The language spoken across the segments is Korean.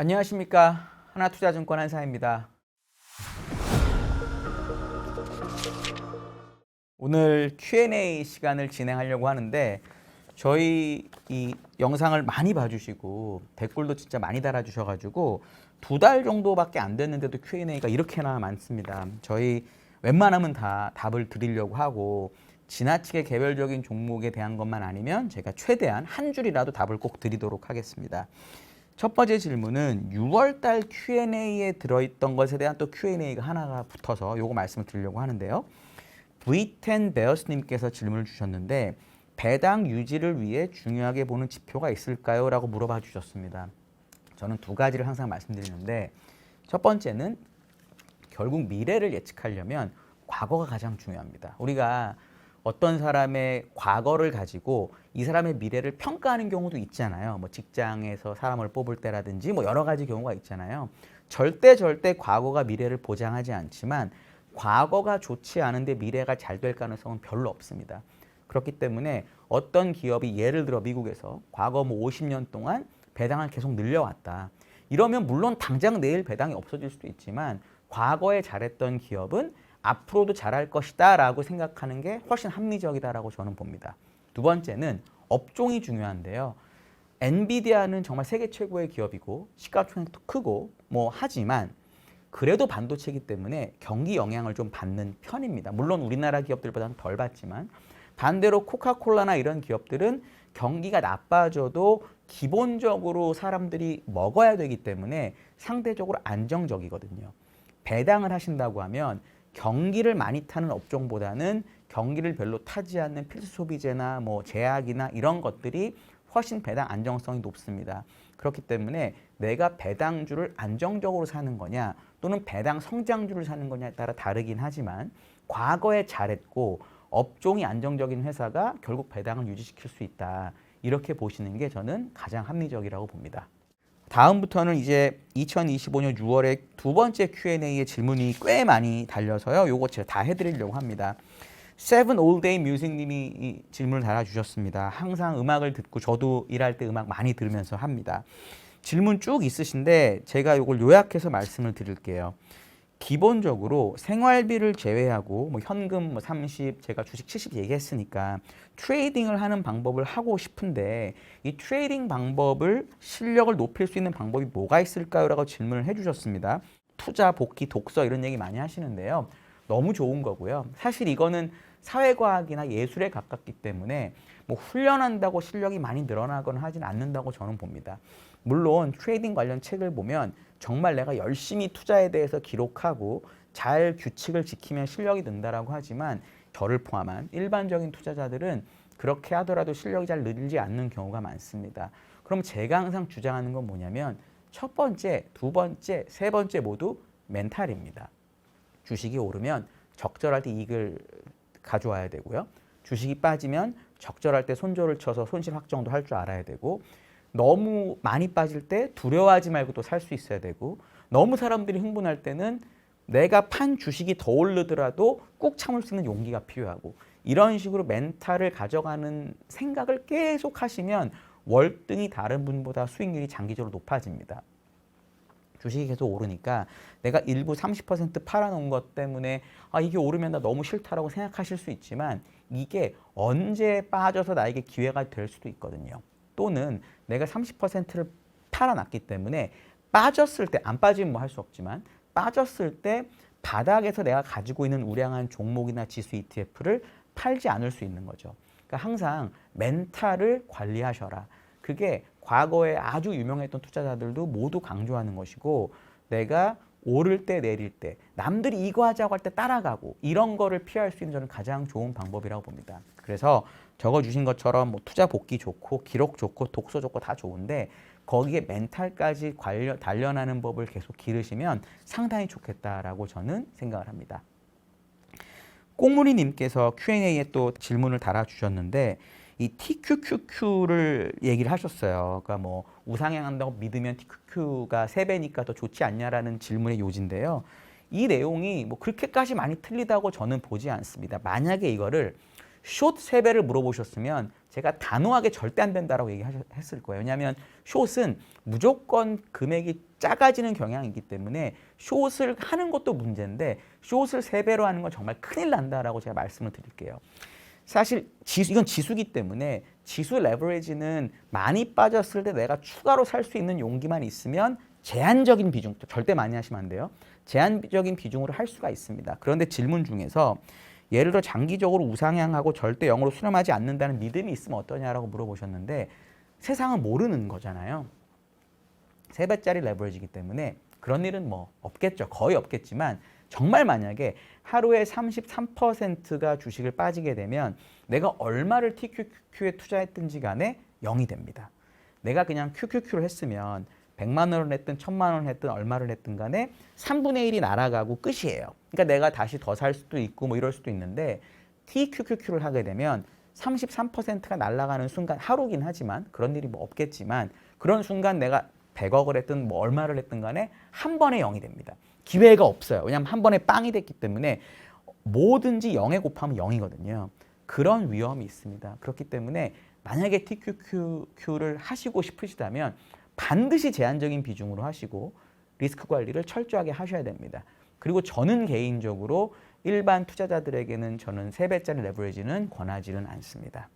안녕하십니까 하나투자증권 한사입니다. 오늘 Q&A 시간을 진행하려고 하는데 저희 이 영상을 많이 봐주시고 댓글도 진짜 많이 달아주셔가지고 두 달 정도밖에 안 됐는데도 Q&A가 이렇게나 많습니다. 저희 웬만하면 다 답을 드리려고 하고 지나치게 개별적인 종목에 대한 것만 아니면 제가 최대한 한 줄이라도 답을 꼭 드리도록 하겠습니다. 첫 번째 질문은 6월 달 Q&A에 들어있던 것에 대한 또 Q&A가 하나가 붙어서 요거 말씀을 드리려고 하는데요. V10 베어스님께서 질문을 주셨는데 배당 유지를 위해 중요하게 보는 지표가 있을까요? 라고 물어봐 주셨습니다. 저는 두 가지를 항상 말씀드리는데 첫 번째는 결국 미래를 예측하려면 과거가 가장 중요합니다. 우리가 어떤 사람의 과거를 가지고 이 사람의 미래를 평가하는 경우도 있잖아요. 뭐 직장에서 사람을 뽑을 때라든지 뭐 여러 가지 경우가 있잖아요. 절대 절대 과거가 미래를 보장하지 않지만 과거가 좋지 않은데 미래가 잘 될 가능성은 별로 없습니다. 그렇기 때문에 어떤 기업이 예를 들어 미국에서 과거 뭐 50년 동안 배당을 계속 늘려왔다. 이러면 물론 당장 내일 배당이 없어질 수도 있지만 과거에 잘했던 기업은 앞으로도 잘할 것이다 라고 생각하는 게 훨씬 합리적이다라고 저는 봅니다. 두 번째는 업종이 중요한데요. 엔비디아는 정말 세계 최고의 기업이고 시가총액도 크고 뭐 하지만 그래도 반도체이기 때문에 경기 영향을 좀 받는 편입니다. 물론 우리나라 기업들보다는 덜 받지만 반대로 코카콜라나 이런 기업들은 경기가 나빠져도 기본적으로 사람들이 먹어야 되기 때문에 상대적으로 안정적이거든요. 배당을 하신다고 하면 경기를 많이 타는 업종보다는 경기를 별로 타지 않는 필수 소비재나 뭐 제약이나 이런 것들이 훨씬 배당 안정성이 높습니다. 그렇기 때문에 내가 배당주를 안정적으로 사는 거냐 또는 배당 성장주를 사는 거냐에 따라 다르긴 하지만 과거에 잘했고 업종이 안정적인 회사가 결국 배당을 유지시킬 수 있다. 이렇게 보시는 게 저는 가장 합리적이라고 봅니다. 다음부터는 이제 2025년 6월에 두 번째 Q&A의 질문이 꽤 많이 달려서요. 요거 제가 다 해드리려고 합니다. 세븐 올데이 뮤직님이 이 질문을 달아주셨습니다. 항상 음악을 듣고 저도 일할 때 음악 많이 들으면서 합니다. 질문 쭉 있으신데 제가 이걸 요약해서 말씀을 드릴게요. 기본적으로 생활비를 제외하고 뭐 현금 뭐 30, 제가 주식 70 얘기했으니까 트레이딩을 하는 방법을 하고 싶은데 이 트레이딩 방법을 실력을 높일 수 있는 방법이 뭐가 있을까요?라고 질문을 해 주셨습니다. 투자, 복귀, 독서 이런 얘기 많이 하시는데요. 너무 좋은 거고요. 사실 이거는 사회과학이나 예술에 가깝기 때문에 뭐 훈련한다고 실력이 많이 늘어나거나 하진 않는다고 저는 봅니다. 물론 트레이딩 관련 책을 보면 정말 내가 열심히 투자에 대해서 기록하고 잘 규칙을 지키면 실력이 는다라고 하지만 저를 포함한 일반적인 투자자들은 그렇게 하더라도 실력이 잘 늘지 않는 경우가 많습니다. 그럼 제가 항상 주장하는 건 뭐냐면 첫 번째, 두 번째, 세 번째 모두 멘탈입니다. 주식이 오르면 적절할 때 이익을 가져와야 되고요. 주식이 빠지면 적절할 때 손절을 쳐서 손실 확정도 할 줄 알아야 되고 너무 많이 빠질 때 두려워하지 말고 또 살 수 있어야 되고 너무 사람들이 흥분할 때는 내가 판 주식이 더 오르더라도 꾹 참을 수 있는 용기가 필요하고 이런 식으로 멘탈을 가져가는 생각을 계속 하시면 월등히 다른 분보다 수익률이 장기적으로 높아집니다. 주식이 계속 오르니까 내가 일부 30% 팔아놓은 것 때문에 아 이게 오르면 나 너무 싫다라고 생각하실 수 있지만 이게 언제 빠져서 나에게 기회가 될 수도 있거든요. 또는 내가 30%를 팔아놨기 때문에 빠졌을 때 안 빠지면 뭐 할 수 없지만 빠졌을 때 바닥에서 내가 가지고 있는 우량한 종목이나 지수 ETF를 팔지 않을 수 있는 거죠. 그러니까 항상 멘탈을 관리하셔라. 그게 과거에 아주 유명했던 투자자들도 모두 강조하는 것이고 내가 오를 때 내릴 때 남들이 이거 하자고 할 때 따라가고 이런 거를 피할 수 있는 저는 가장 좋은 방법이라고 봅니다. 그래서 적어 주신 것처럼 뭐 투자 복귀 좋고 기록 좋고 독서 좋고 다 좋은데 거기에 멘탈까지 관련 단련하는 법을 계속 기르시면 상당히 좋겠다라고 저는 생각을 합니다. 꽁무리님께서 Q&A에 또 질문을 달아주셨는데 이 TQQQ를 얘기를 하셨어요. 그러니까 뭐 우상향한다고 믿으면 TQQ가 세 배니까 더 좋지 않냐라는 질문의 요지인데요. 이 내용이 뭐 그렇게까지 많이 틀리다고 저는 보지 않습니다. 만약에 이거를 숏 세 배를 물어보셨으면 제가 단호하게 절대 안 된다라고 얘기했을 거예요. 왜냐하면 숏은 무조건 금액이 작아지는 경향이기 때문에 숏을 하는 것도 문제인데 숏을 세 배로 하는 건 정말 큰일 난다라고 제가 말씀을 드릴게요. 사실 지수, 이건 지수기 때문에 지수 레버리지는 많이 빠졌을 때 내가 추가로 살 수 있는 용기만 있으면 제한적인 비중, 절대 많이 하시면 안 돼요. 제한적인 비중으로 할 수가 있습니다. 그런데 질문 중에서 예를 들어 장기적으로 우상향하고 절대 영으로 수렴하지 않는다는 믿음이 있으면 어떠냐라고 물어보셨는데 세상은 모르는 거잖아요. 세 배짜리 레버리지이기 때문에 그런 일은 뭐 없겠죠. 거의 없겠지만 정말 만약에 하루에 33%가 주식을 빠지게 되면 내가 얼마를 TQQ에 투자했든지 간에 0이 됩니다. 내가 그냥 QQQ를 했으면 100만 원을 했든 1000만 원을 했든 얼마를 했든 간에 3분의 1이 날아가고 끝이에요. 그러니까 내가 다시 더 살 수도 있고 뭐 이럴 수도 있는데 TQQQ를 하게 되면 33%가 날아가는 순간 하루긴 하지만 그런 일이 뭐 없겠지만 그런 순간 내가 100억을 했든 뭐 얼마를 했든 간에 한 번에 0이 됩니다. 기회가 없어요. 왜냐하면 한 번에 빵이 됐기 때문에 뭐든지 0에 곱하면 0이거든요. 그런 위험이 있습니다. 그렇기 때문에 만약에 TQQQ를 하시고 싶으시다면 반드시 제한적인 비중으로 하시고 리스크 관리를 철저하게 하셔야 됩니다. 그리고 저는 개인적으로 일반 투자자들에게는 저는 세배짜리 레버리지는 권하지는 않습니다.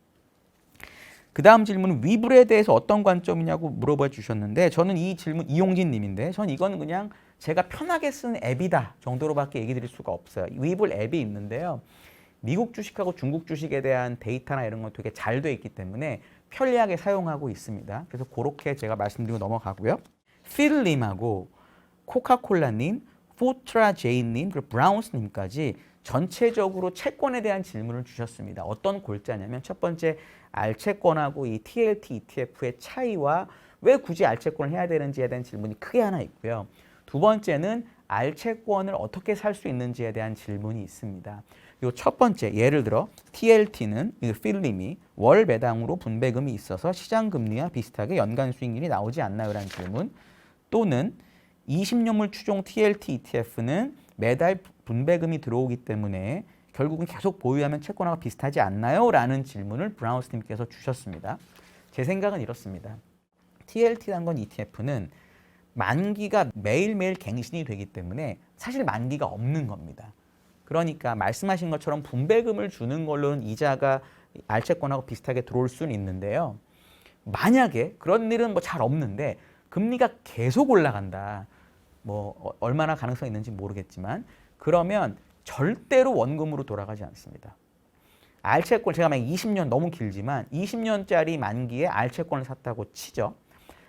그 다음 질문은 위불에 대해서 어떤 관점이냐고 물어봐 주셨는데 저는 이 질문 이용진 님인데 전 이건 그냥 제가 편하게 쓰는 앱이다 정도로밖에 얘기 드릴 수가 없어요. 위불 앱이 있는데요. 미국 주식하고 중국 주식에 대한 데이터나 이런 건 되게 잘 돼 있기 때문에 편리하게 사용하고 있습니다. 그래서 그렇게 제가 말씀드리고 넘어가고요. 필님하고 코카콜라님, 포트라제이님, 그리고 브라운스님까지 전체적으로 채권에 대한 질문을 주셨습니다. 어떤 골자냐면 첫 번째 알채권하고 이 TLT ETF의 차이와 왜 굳이 알채권을 해야 되는지에 대한 질문이 크게 하나 있고요. 두 번째는 알채권을 어떻게 살 수 있는지에 대한 질문이 있습니다. 요 첫 번째 예를 들어 TLT는 필름이 월 배당으로 분배금이 있어서 시장 금리와 비슷하게 연간 수익률이 나오지 않나요라는 질문 또는 20년물 추종 TLT ETF는 매달 분배금이 들어오기 때문에 결국은 계속 보유하면 채권하고 비슷하지 않나요? 라는 질문을 브라운스님께서 주셨습니다. 제 생각은 이렇습니다. TLT라는 건 ETF는 만기가 매일매일 갱신이 되기 때문에 사실 만기가 없는 겁니다. 그러니까 말씀하신 것처럼 분배금을 주는 걸로는 이자가 알채권하고 비슷하게 들어올 수는 있는데요. 만약에 그런 일은 뭐 잘 없는데 금리가 계속 올라간다. 뭐 어, 얼마나 가능성이 있는지 모르겠지만 그러면 절대로 원금으로 돌아가지 않습니다. 알채권 제가 만약 20년 너무 길지만 20년짜리 만기에 알채권을 샀다고 치죠.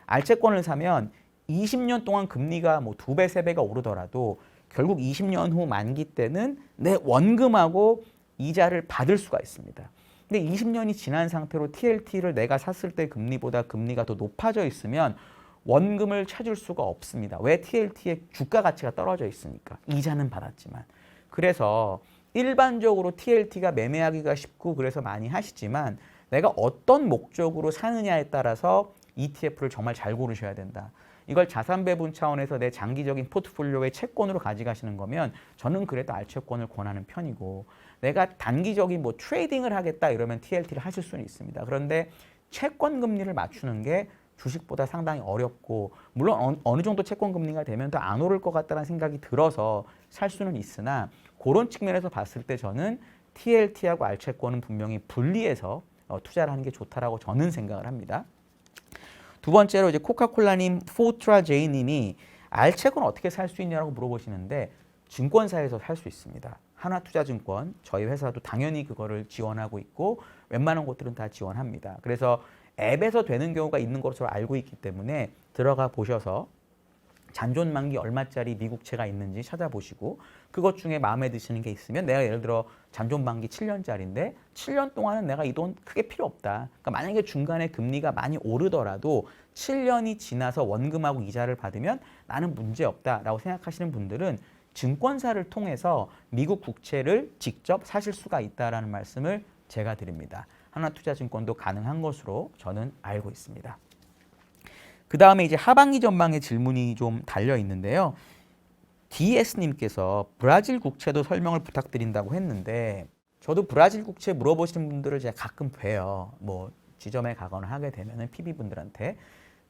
알채권을 사면 20년 동안 금리가 뭐 두 배, 세 배가 오르더라도 결국 20년 후 만기 때는 내 원금하고 이자를 받을 수가 있습니다. 근데 20년이 지난 상태로 TLT를 내가 샀을 때 금리보다 금리가 더 높아져 있으면 원금을 찾을 수가 없습니다. 왜 TLT의 주가 가치가 떨어져 있으니까 이자는 받았지만 그래서 일반적으로 TLT가 매매하기가 쉽고 그래서 많이 하시지만 내가 어떤 목적으로 사느냐에 따라서 ETF를 정말 잘 고르셔야 된다. 이걸 자산 배분 차원에서 내 장기적인 포트폴리오의 채권으로 가져가시는 거면 저는 그래도 알채권을 권하는 편이고 내가 단기적인 뭐 트레이딩을 하겠다 이러면 TLT를 하실 수는 있습니다. 그런데 채권 금리를 맞추는 게 주식보다 상당히 어렵고 물론 어, 어느 정도 채권 금리가 되면 더 안 오를 것 같다는 생각이 들어서 살 수는 있으나 그런 측면에서 봤을 때 저는 TLT하고 알채권은 분명히 분리해서 어, 투자를 하는 게 좋다라고 저는 생각을 합니다. 두 번째로 이제 코카콜라님, 포트라 제이님이 알채권 어떻게 살 수 있냐고 물어보시는데 증권사에서 살 수 있습니다. 하나투자증권 저희 회사도 당연히 그거를 지원하고 있고 웬만한 곳들은 다 지원합니다. 그래서 앱에서 되는 경우가 있는 것으로 알고 있기 때문에 들어가 보셔서 잔존 만기 얼마짜리 미국채가 있는지 찾아보시고 그것 중에 마음에 드시는 게 있으면 내가 예를 들어 잔존 만기 7년짜리인데 7년 동안은 내가 이 돈 크게 필요 없다. 그러니까 만약에 중간에 금리가 많이 오르더라도 7년이 지나서 원금하고 이자를 받으면 나는 문제 없다라고 생각하시는 분들은 증권사를 통해서 미국 국채를 직접 사실 수가 있다라는 말씀을 제가 드립니다. 하나투자증권도 가능한 것으로 저는 알고 있습니다. 그 다음에 이제 하반기 전망의 질문이 좀 달려 있는데요. DS님께서 브라질 국채도 설명을 부탁드린다고 했는데 저도 브라질 국채 물어보시는 분들을 제가 가끔 봬요. 뭐 지점에 가거나 하게 되면은 PB 분들한테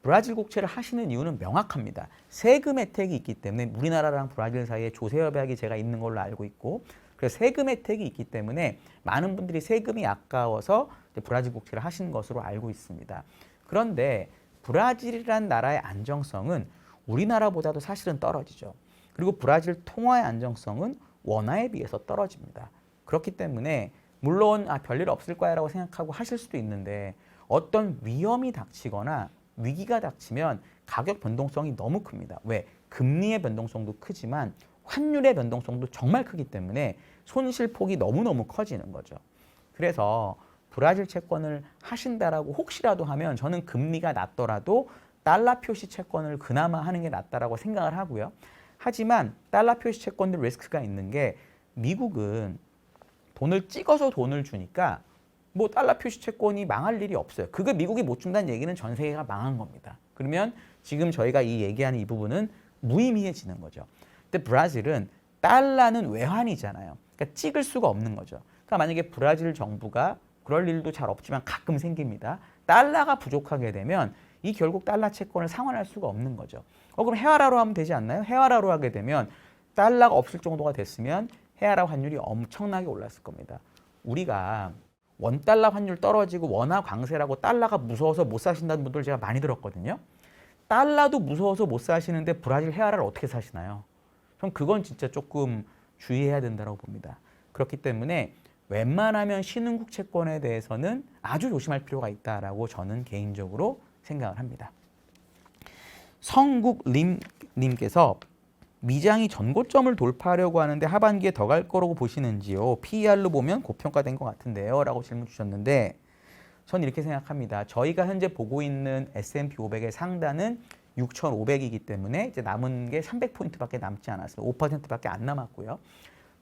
브라질 국채를 하시는 이유는 명확합니다. 세금 혜택이 있기 때문에 우리나라랑 브라질 사이에 조세 협약이 제가 있는 걸로 알고 있고 그래서 세금 혜택이 있기 때문에 많은 분들이 세금이 아까워서 브라질 국채를 하신 것으로 알고 있습니다. 그런데 브라질이란 나라의 안정성은 우리나라보다도 사실은 떨어지죠. 그리고 브라질 통화의 안정성은 원화에 비해서 떨어집니다. 그렇기 때문에 물론 아, 별일 없을 거야라고 생각하고 하실 수도 있는데 어떤 위험이 닥치거나 위기가 닥치면 가격 변동성이 너무 큽니다. 왜? 금리의 변동성도 크지만 환율의 변동성도 정말 크기 때문에 손실 폭이 너무너무 커지는 거죠. 그래서 브라질 채권을 하신다라고 혹시라도 하면 저는 금리가 낮더라도 달러 표시 채권을 그나마 하는 게 낫다라고 생각을 하고요. 하지만 달러 표시 채권들 리스크가 있는 게 미국은 돈을 찍어서 돈을 주니까 뭐 달러 표시 채권이 망할 일이 없어요. 그게 미국이 못 준다는 얘기는 전 세계가 망한 겁니다. 그러면 지금 저희가 이 얘기하는 이 부분은 무의미해지는 거죠. 근데 브라질은 달러는 외환이잖아요. 그러니까 찍을 수가 없는 거죠. 그러니까 만약에 브라질 정부가 그럴 일도 잘 없지만 가끔 생깁니다. 달러가 부족하게 되면 이 결국 달러 채권을 상환할 수가 없는 거죠. 어 그럼 헤아라로 하면 되지 않나요? 헤아라로 하게 되면 달러가 없을 정도가 됐으면 헤아라 환율이 엄청나게 올랐을 겁니다. 우리가 원달러 환율 떨어지고 원화 강세라고 달러가 무서워서 못 사신다는 분들 제가 많이 들었거든요. 달러도 무서워서 못 사시는데 브라질 헤아라를 어떻게 사시나요? 전 그건 진짜 조금 주의해야 된다고 봅니다. 그렇기 때문에 웬만하면 신흥국 채권에 대해서는 아주 조심할 필요가 있다라고 저는 개인적으로 생각을 합니다. 성국 림 님께서 미장이 전고점을 돌파하려고 하는데 하반기에 더 갈 거라고 보시는지요? PER로 보면 고평가된 것 같은데요? 라고 질문 주셨는데 전 이렇게 생각합니다. 저희가 현재 보고 있는 S&P 500의 상단은 6,500이기 때문에 이제 남은 게 300포인트밖에 남지 않았습니다. 5%밖에 안 남았고요.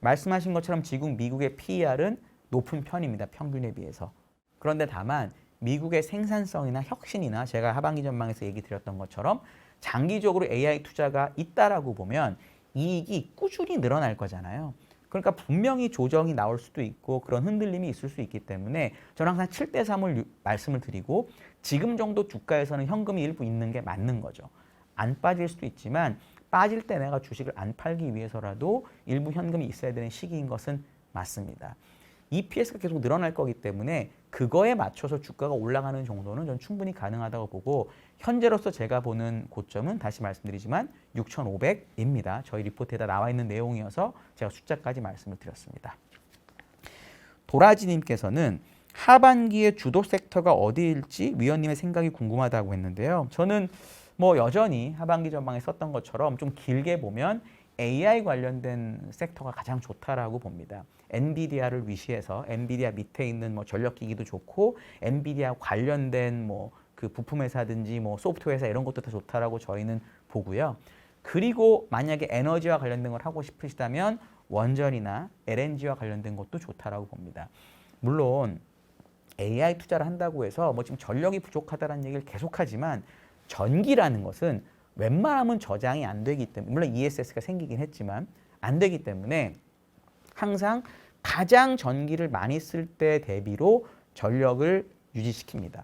말씀하신 것처럼 지금 미국의 PER은 높은 편입니다. 평균에 비해서. 그런데 다만 미국의 생산성이나 혁신이나 제가 하반기 전망에서 얘기 드렸던 것처럼 장기적으로 AI 투자가 있다라고 보면 이익이 꾸준히 늘어날 거잖아요. 그러니까 분명히 조정이 나올 수도 있고 그런 흔들림이 있을 수 있기 때문에 저는 항상 7대 3을 말씀을 드리고 지금 정도 주가에서는 현금이 일부 있는 게 맞는 거죠. 안 빠질 수도 있지만 빠질 때 내가 주식을 안 팔기 위해서라도 일부 현금이 있어야 되는 시기인 것은 맞습니다. EPS가 계속 늘어날 거기 때문에 그거에 맞춰서 주가가 올라가는 정도는 전 충분히 가능하다고 보고 현재로서 제가 보는 고점은 다시 말씀드리지만 6,500입니다. 저희 리포트에다 나와 있는 내용이어서 제가 숫자까지 말씀을 드렸습니다. 도라지님께서는 하반기의 주도 섹터가 어디일지 위원님의 생각이 궁금하다고 했는데요. 저는 뭐 여전히 하반기 전망에 썼던 것처럼 좀 길게 보면 AI 관련된 섹터가 가장 좋다라고 봅니다. 엔비디아를 위시해서 엔비디아 밑에 있는 뭐 전력기기도 좋고 엔비디아 관련된 뭐 그 부품 회사든지 뭐 소프트웨어 회사 이런 것도 다 좋다라고 저희는 보고요. 그리고 만약에 에너지와 관련된 걸 하고 싶으시다면 원전이나 LNG와 관련된 것도 좋다라고 봅니다. 물론 AI 투자를 한다고 해서 뭐 지금 전력이 부족하다는 얘기를 계속하지만 전기라는 것은 웬만하면 저장이 안 되기 때문에 물론 ESS가 생기긴 했지만 안 되기 때문에 항상 가장 전기를 많이 쓸 때 대비로 전력을 유지시킵니다.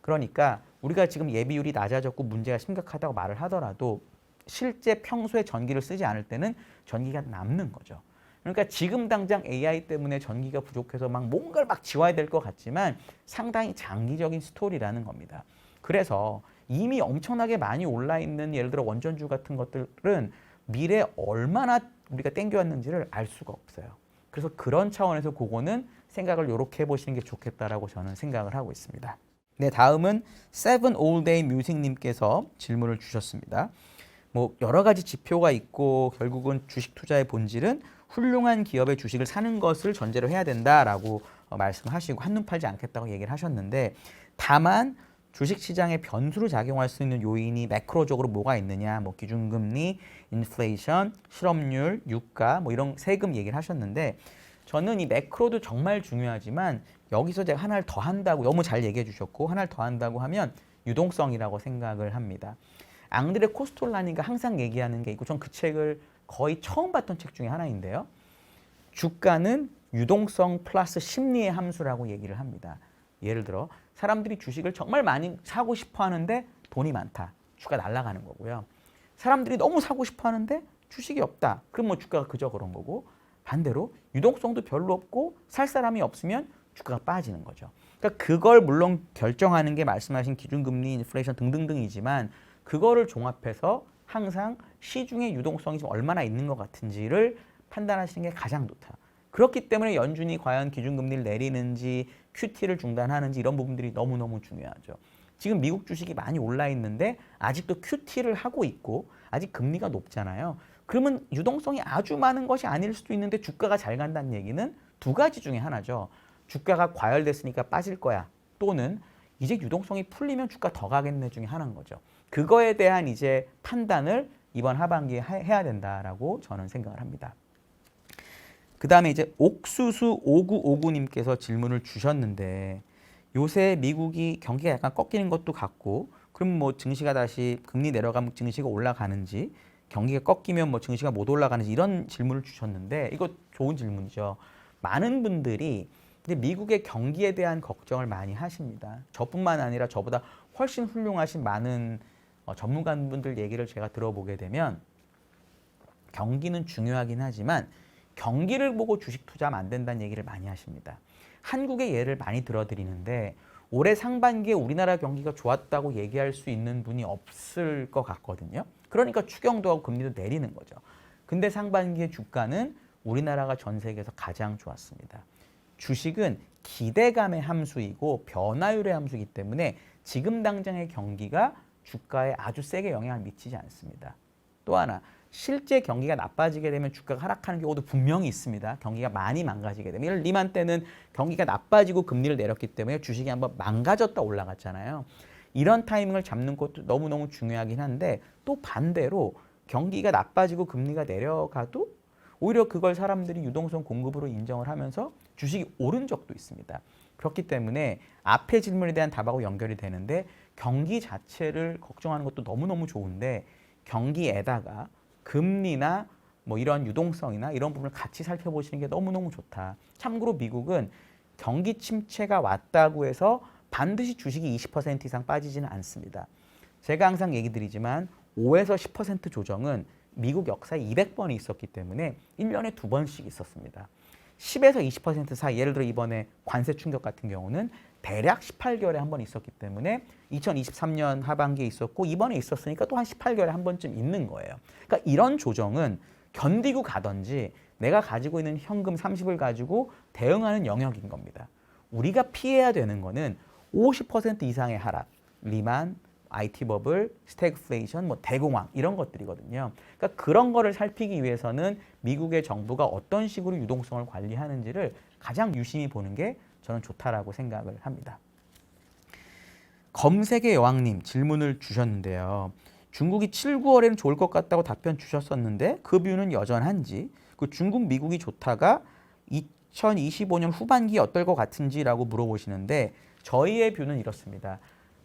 그러니까 우리가 지금 예비율이 낮아졌고 문제가 심각하다고 말을 하더라도 실제 평소에 전기를 쓰지 않을 때는 전기가 남는 거죠. 그러니까 지금 당장 AI 때문에 전기가 부족해서 막 뭔가를 막 지워야 될 것 같지만 상당히 장기적인 스토리라는 겁니다. 그래서 이미 엄청나게 많이 올라 있는 예를 들어 원전주 같은 것들은 미래 얼마나 우리가 땡겨왔는지를 알 수가 없어요. 그래서 그런 차원에서 그거는 생각을 이렇게 해보시는 게 좋겠다라고 저는 생각을 하고 있습니다. 네, 다음은 세븐 올데이 뮤직님께서 질문을 주셨습니다. 뭐 여러 가지 지표가 있고 결국은 주식 투자의 본질은 훌륭한 기업의 주식을 사는 것을 전제로 해야 된다라고 어, 말씀하시고 한눈 팔지 않겠다고 얘기를 하셨는데 다만 주식 시장에 변수로 작용할 수 있는 요인이 매크로적으로 뭐가 있느냐 뭐 기준금리, 인플레이션, 실업률, 유가 뭐 이런 세금 얘기를 하셨는데 저는 이 매크로도 정말 중요하지만 여기서 제가 하나를 더 한다고 너무 잘 얘기해 주셨고 하나를 더 한다고 하면 유동성이라고 생각을 합니다. 앙드레 코스톨라니가 항상 얘기하는 게 있고 전 그 책을 거의 처음 봤던 책 중에 하나인데요. 주가는 유동성 플러스 심리의 함수라고 얘기를 합니다. 예를 들어 사람들이 주식을 정말 많이 사고 싶어 하는데 돈이 많다. 주가 날아가는 거고요. 사람들이 너무 사고 싶어 하는데 주식이 없다. 그럼 뭐 주가가 그저 그런 거고 반대로 유동성도 별로 없고 살 사람이 없으면 주가가 빠지는 거죠. 그러니까 그걸 물론 결정하는 게 말씀하신 기준금리, 인플레이션 등등등이지만 그거를 종합해서 항상 시중의 유동성이 지금 얼마나 있는 것 같은지를 판단하시는 게 가장 좋다. 그렇기 때문에 연준이 과연 기준금리를 내리는지 QT를 중단하는지 이런 부분들이 너무너무 중요하죠. 지금 미국 주식이 많이 올라 있는데 아직도 QT를 하고 있고 아직 금리가 높잖아요. 그러면 유동성이 아주 많은 것이 아닐 수도 있는데 주가가 잘 간다는 얘기는 두 가지 중에 하나죠. 주가가 과열됐으니까 빠질 거야. 또는 이제 유동성이 풀리면 주가 더 가겠네 중에 하나인 거죠. 그거에 대한 이제 판단을 이번 하반기에 하- 해야 된다라고 저는 생각을 합니다. 그 다음에 이제 옥수수 5959님께서 질문을 주셨는데 요새 미국이 경기가 약간 꺾이는 것도 같고 그럼 뭐 증시가 다시 금리 내려가면 증시가 올라가는지 경기가 꺾이면 뭐 증시가 못 올라가는지 이런 질문을 주셨는데 이거 좋은 질문이죠. 많은 분들이 이제 미국의 경기에 대한 걱정을 많이 하십니다. 저뿐만 아니라 저보다 훨씬 훌륭하신 많은 어, 전문가분들 얘기를 제가 들어보게 되면 경기는 중요하긴 하지만 경기를 보고 주식 투자하면 안 된다는 얘기를 많이 하십니다. 한국의 예를 많이 들어드리는데 올해 상반기에 우리나라 경기가 좋았다고 얘기할 수 있는 분이 없을 것 같거든요. 그러니까 추경도 하고 금리도 내리는 거죠. 근데 상반기에 주가는 우리나라가 전 세계에서 가장 좋았습니다. 주식은 기대감의 함수이고 변화율의 함수이기 때문에 지금 당장의 경기가 주가에 아주 세게 영향을 미치지 않습니다. 또 하나 실제 경기가 나빠지게 되면 주가가 하락하는 경우도 분명히 있습니다. 경기가 많이 망가지게 되면 이런 리만 때는 경기가 나빠지고 금리를 내렸기 때문에 주식이 한번 망가졌다 올라갔잖아요. 이런 타이밍을 잡는 것도 너무너무 중요하긴 한데 또 반대로 경기가 나빠지고 금리가 내려가도 오히려 그걸 사람들이 유동성 공급으로 인정을 하면서 주식이 오른 적도 있습니다. 그렇기 때문에 앞의 질문에 대한 답하고 연결이 되는데 경기 자체를 걱정하는 것도 너무너무 좋은데 경기에다가 금리나 뭐 이런 유동성이나 이런 부분을 같이 살펴보시는 게 너무너무 좋다. 참고로 미국은 경기 침체가 왔다고 해서 반드시 주식이 20% 이상 빠지지는 않습니다. 제가 항상 얘기 드리지만 5에서 10% 조정은 미국 역사에 200번이 있었기 때문에 1년에 두 번씩 있었습니다. 10에서 20% 사이, 예를 들어 이번에 관세 충격 같은 경우는 대략 18개월에 한 번 있었기 때문에 2023년 하반기에 있었고 이번에 있었으니까 또 한 18개월에 한 번쯤 있는 거예요. 그러니까 이런 조정은 견디고 가든지 내가 가지고 있는 현금 30을 가지고 대응하는 영역인 겁니다. 우리가 피해야 되는 거는 50% 이상의 하락, 리만, IT 버블, 스태그플레이션, 뭐 대공황 이런 것들이거든요. 그러니까 그런 거를 살피기 위해서는 미국의 정부가 어떤 식으로 유동성을 관리하는지를 가장 유심히 보는 게 저는 좋다라고 생각을 합니다. 검색의 여왕님 질문을 주셨는데요. 중국이 7, 9월에는 좋을 것 같다고 답변 주셨었는데 그 뷰는 여전한지 그 중국 미국이 좋다가 2025년 후반기 어떨 것 같은지라고 물어보시는데 저희의 뷰는 이렇습니다.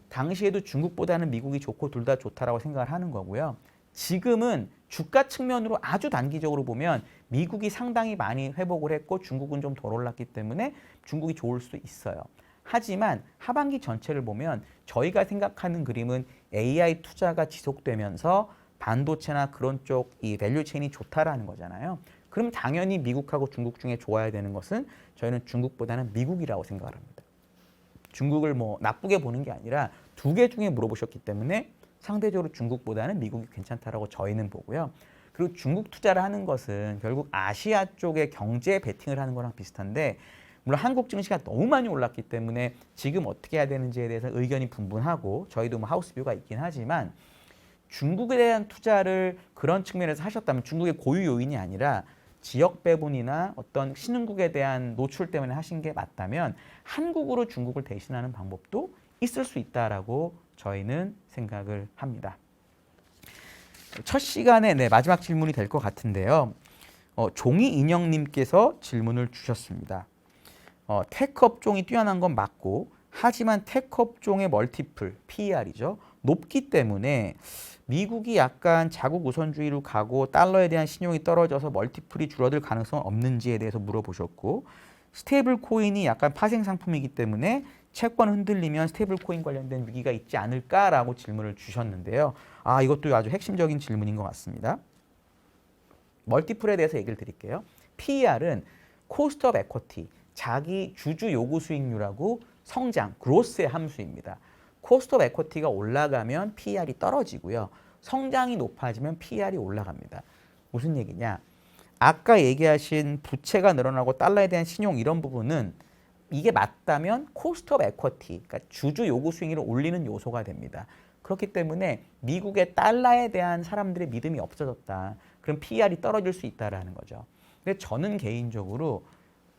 당시에도 중국보다는 미국이 좋고 둘 다 좋다라고 생각을 하는 거고요. 지금은 주가 측면으로 아주 단기적으로 보면 미국이 상당히 많이 회복을 했고 중국은 좀 덜 올랐기 때문에 중국이 좋을 수 있어요. 하지만 하반기 전체를 보면 저희가 생각하는 그림은 AI 투자가 지속되면서 반도체나 그런 쪽 이 밸류 체인이 좋다라는 거잖아요. 그럼 당연히 미국하고 중국 중에 좋아야 되는 것은 저희는 중국보다는 미국이라고 생각을 합니다. 중국을 뭐 나쁘게 보는 게 아니라 두 개 중에 물어보셨기 때문에 상대적으로 중국보다는 미국이 괜찮다라고 저희는 보고요. 그리고 중국 투자를 하는 것은 결국 아시아 쪽의 경제 베팅을 하는 거랑 비슷한데 물론 한국 증시가 너무 많이 올랐기 때문에 지금 어떻게 해야 되는지에 대해서 의견이 분분하고 저희도 뭐 하우스뷰가 있긴 하지만 중국에 대한 투자를 그런 측면에서 하셨다면 중국의 고유 요인이 아니라 지역 배분이나 어떤 신흥국에 대한 노출 때문에 하신 게 맞다면 한국으로 중국을 대신하는 방법도 있을 수 있다라고 저희는 생각을 합니다. 첫 시간에 네, 마지막 질문이 될 것 같은데요. 어, 종이 인형님께서 질문을 주셨습니다. 어, 테크 업 종이 뛰어난 건 맞고 하지만 테크 업 종의 멀티플 PER이죠 높기 때문에 미국이 약간 자국 우선주의로 가고 달러에 대한 신용이 떨어져서 멀티플이 줄어들 가능성은 없는지에 대해서 물어보셨고 스테이블 코인이 약간 파생 상품이기 때문에 채권 흔들리면 스테이블 코인 관련된 위기가 있지 않을까라고 질문을 주셨는데요. 아, 이것도 아주 핵심적인 질문인 것 같습니다. 멀티플에 대해서 얘기를 드릴게요. PER은 코스트 오브 에쿼티, 자기 주주 요구 수익률하고 성장, 그로스의 함수입니다. 코스트 오브 에쿼티가 올라가면 PER이 떨어지고요. 성장이 높아지면 PER이 올라갑니다. 무슨 얘기냐? 아까 얘기하신 부채가 늘어나고 달러에 대한 신용 이런 부분은 이게 맞다면 코스트 오브 에쿼티, 그러니까 주주 요구 수익률을 올리는 요소가 됩니다. 그렇기 때문에 미국의 달러에 대한 사람들의 믿음이 없어졌다. 그럼 PER이 떨어질 수 있다라는 거죠. 근데 저는 개인적으로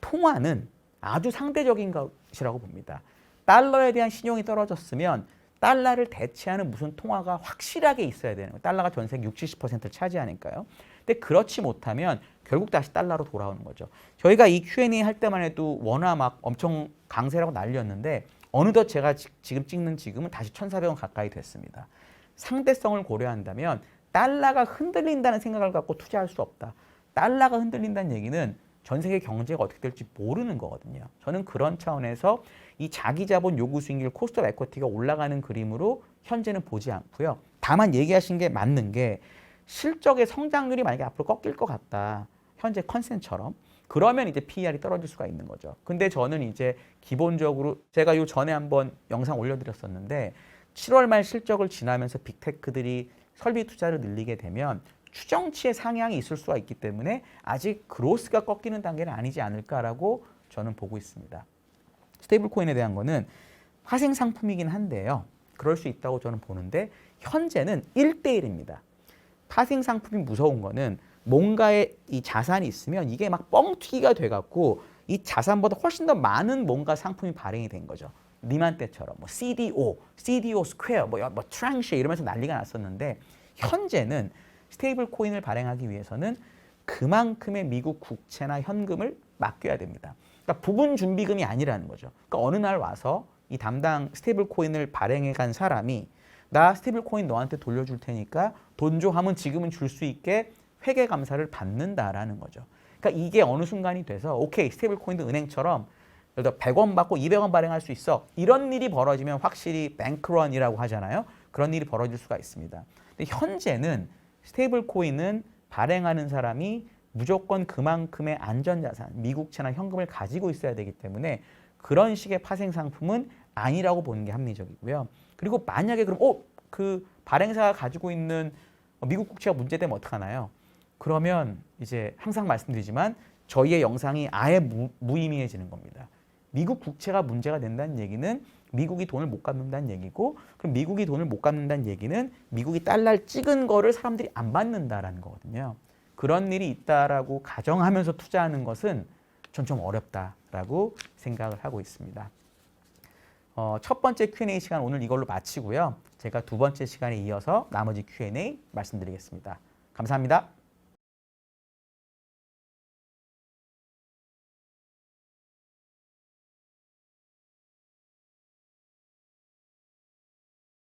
통화는 아주 상대적인 것이라고 봅니다. 달러에 대한 신용이 떨어졌으면 달러를 대체하는 무슨 통화가 확실하게 있어야 되는 거예요. 달러가 전 세계 60, 70%를 차지하니까요. 근데 그렇지 못하면 결국 다시 달러로 돌아오는 거죠. 저희가 이 Q&A 할 때만 해도 원화 막 엄청 강세라고 난리였는데 어느덧 제가 지, 지금 찍는 지금은 다시 1,400원 가까이 됐습니다. 상대성을 고려한다면 달러가 흔들린다는 생각을 갖고 투자할 수 없다. 달러가 흔들린다는 얘기는 전 세계 경제가 어떻게 될지 모르는 거거든요. 저는 그런 차원에서 이 자기 자본 요구 수익률 코스트 에쿼티가 올라가는 그림으로 현재는 보지 않고요. 다만 얘기하신 게 맞는 게 실적의 성장률이 만약에 앞으로 꺾일 것 같다. 현재 컨센처럼 그러면 이제 PER이 떨어질 수가 있는 거죠. 근데 저는 이제 기본적으로 제가 요 전에 한번 영상 올려드렸었는데 7월 말 실적을 지나면서 빅테크들이 설비 투자를 늘리게 되면 추정치의 상향이 있을 수가 있기 때문에 아직 그로스가 꺾이는 단계는 아니지 않을까라고 저는 보고 있습니다. 스테이블 코인에 대한 거는 파생 상품이긴 한데요. 그럴 수 있다고 저는 보는데 현재는 1대1입니다. 파생 상품이 무서운 거는 뭔가에 이 자산이 있으면 이게 막 뻥튀기가 돼갖고 이 자산보다 훨씬 더 많은 뭔가 상품이 발행이 된 거죠. 리만 때처럼 뭐 CDO, CDO 스퀘어, 뭐, 뭐 트랑시 이러면서 난리가 났었는데 현재는 스테이블 코인을 발행하기 위해서는 그만큼의 미국 국채나 현금을 맡겨야 됩니다. 그러니까 부분 준비금이 아니라는 거죠. 그러니까 어느 날 와서 이 담당 스테이블 코인을 발행해 간 사람이 나 스테이블 코인 너한테 돌려줄 테니까 돈줘 하면 지금은 줄 수 있게 회계 감사를 받는다라는 거죠. 그러니까 이게 어느 순간이 돼서 오케이 스테이블 코인도 은행처럼 예를 들어 100원 받고 200원 발행할 수 있어. 이런 일이 벌어지면 확실히 뱅크런이라고 하잖아요. 그런 일이 벌어질 수가 있습니다. 근데 현재는 스테이블 코인은 발행하는 사람이 무조건 그만큼의 안전자산, 미국채나 현금을 가지고 있어야 되기 때문에 그런 식의 파생 상품은 아니라고 보는 게 합리적이고요. 그리고 만약에 그럼 어, 그 발행사가 가지고 있는 미국 국채가 문제되면 어떡하나요? 그러면 이제 항상 말씀드리지만 저희의 영상이 아예 무, 무의미해지는 겁니다. 미국 국채가 문제가 된다는 얘기는 미국이 돈을 못 갚는다는 얘기고 그럼 미국이 돈을 못 갚는다는 얘기는 미국이 달러를 찍은 거를 사람들이 안 받는다라는 거거든요. 그런 일이 있다라고 가정하면서 투자하는 것은 전 좀 어렵다라고 생각을 하고 있습니다. 어, 첫 번째 Q&A 시간 오늘 이걸로 마치고요. 제가 두 번째 시간에 이어서 나머지 Q&A 말씀드리겠습니다. 감사합니다.